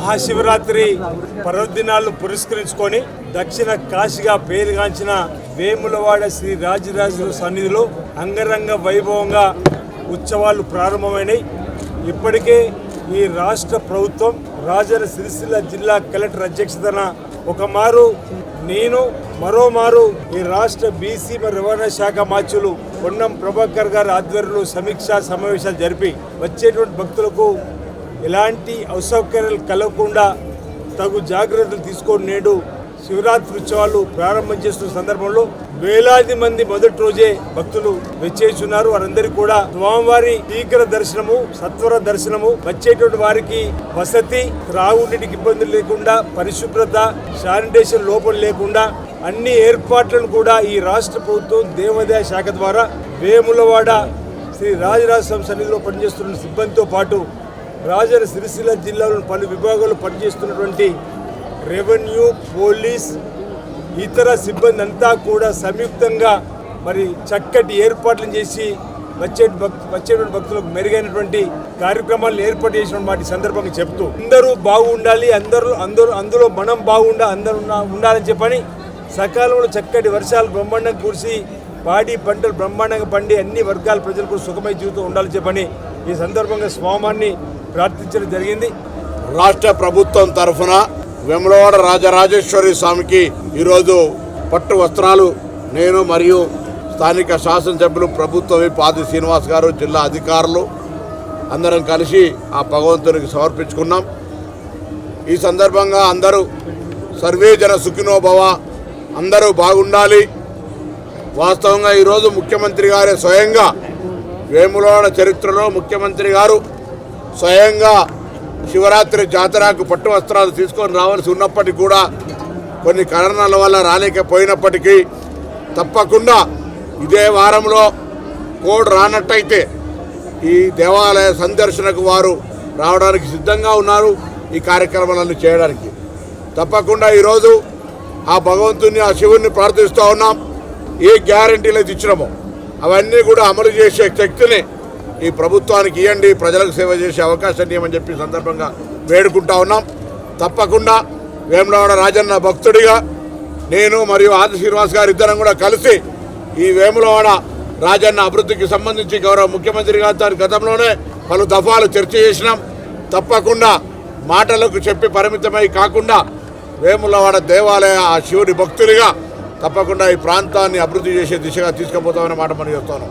మహాశివరాత్రి పర్వదినాలను పురస్కరించుకొని దక్షిణ కాశీగా పేరుగాంచిన వేములవాడ శ్రీ రాజరాజు సన్నిధిలో అంగరంగ వైభవంగా ఉత్సవాలు ప్రారంభమైనాయి. ఇప్పటికే ఈ రాష్ట్ర ప్రభుత్వం రాజన సిరిసిల్ల జిల్లా కలెక్టర్ అధ్యక్షతన ఒక మారు నేను మరోమారు ఈ రాష్ట్ర బీసీ రవాణా శాఖ మాచులు పొన్నం ప్రభాకర్ గారి ఆధ్వర్యంలో సమీక్షా సమావేశాలు జరిపి వచ్చేటువంటి భక్తులకు ఎలాంటి అసౌకర్యాలు కలగకుండా తగు జాగ్రత్తలు తీసుకొని నేడు శివరాత్రి ఉత్సవాలు ప్రారంభం చేస్తున్న సందర్భంలో వేలాది మంది మొదటి రోజే భక్తులు వెచ్చేస్తున్నారు. వారందరికీ కూడా స్వామివారి శీఘ్ర దర్శనము సత్వర దర్శనము వచ్చేటువంటి వారికి వసతి త్రాగునీటికి ఇబ్బందులు లేకుండా పరిశుభ్రత శానిటేషన్ లోపం లేకుండా అన్ని ఏర్పాట్లను కూడా ఈ రాష్ట్ర ప్రభుత్వం దేవాదాయ శాఖ ద్వారా వేములవాడ శ్రీ రాజరాజస్వామి సన్నిధిలో పనిచేస్తున్న సిబ్బందితో పాటు రాజన సిరిసిల్ల జిల్లాలోని పలు విభాగాల్లో పనిచేస్తున్నటువంటి రెవెన్యూ పోలీస్ ఇతర సిబ్బంది అంతా కూడా సంయుక్తంగా మరి చక్కటి ఏర్పాట్లు చేసి వచ్చే భక్ వచ్చేటువంటి భక్తులకు మెరుగైనటువంటి కార్యక్రమాలను ఏర్పాటు చేసిన వాటి సందర్భంగా చెప్తూ అందరూ బాగుండాలి అందరూ అందరూ అందులో మనం బాగుండా అందరూ ఉండాలని చెప్పని సకాలంలో చక్కటి వర్షాలు బ్రహ్మాండంగా కురిసి పాడి పంటలు బ్రహ్మాండంగా పండి అన్ని వర్గాల ప్రజలకు సుఖమయ జీవితం ఉండాలని చెప్పని ఈ సందర్భంగా స్వామాన్ని ప్రార్థించడం జరిగింది. రాష్ట్ర ప్రభుత్వం తరఫున వెమలవాడ రాజరాజేశ్వరి స్వామికి ఈరోజు పట్టు వస్త్రాలు నేను మరియు స్థానిక శాసనసభ్యులు ప్రభుత్వ పాది శ్రీనివాస్ గారు జిల్లా అధికారులు అందరం కలిసి ఆ భగవంతునికి సమర్పించుకున్నాం. ఈ సందర్భంగా అందరూ సర్వే జన సుఖినోభవ అందరూ బాగుండాలి. వాస్తవంగా ఈరోజు ముఖ్యమంత్రి గారే స్వయంగా వేములవాడ చరిత్రలో ముఖ్యమంత్రి గారు స్వయంగా శివరాత్రి జాతరకు పట్టు వస్త్రాలు తీసుకొని రావాల్సి ఉన్నప్పటికీ కూడా కొన్ని కారణాల వల్ల రాలేకపోయినప్పటికీ తప్పకుండా ఇదే వారంలో కోడ్ రానట్టయితే ఈ దేవాలయ సందర్శనకు వారు రావడానికి సిద్ధంగా ఉన్నారు ఈ కార్యక్రమాలను చేయడానికి. తప్పకుండా ఈరోజు ఆ భగవంతుని ఆ శివుణ్ణి ప్రార్థిస్తూ ఉన్నాం. ఏ గ్యారంటీలు అయితే ఇచ్చినామో అవన్నీ కూడా అమలు చేసే శక్తిని ఈ ప్రభుత్వానికి ఇవ్వండి ప్రజలకు సేవ చేసే అవకాశాన్ని ఇవ్వమని చెప్పి సందర్భంగా వేడుకుంటా ఉన్నాం. తప్పకుండా వేములవాడ రాజన్న భక్తుడిగా నేను మరియు ఆది శ్రీనివాస్ గారు ఇద్దరం కూడా కలిసి ఈ వేములవాడ రాజన్న అభివృద్ధికి సంబంధించి గౌరవ ముఖ్యమంత్రి గారితో గతంలోనే పలు దఫాలు చర్చ చేసినాం. తప్పకుండా మాటలకు చెప్పి పరిమితమై కాకుండా వేములవాడ దేవాలయ ఆ శివుడి భక్తులుగా తప్పకుండా ఈ ప్రాంతాన్ని అభివృద్ధి చేసే దిశగా తీసుకుపోతామనే మాట మనం చెప్తాను.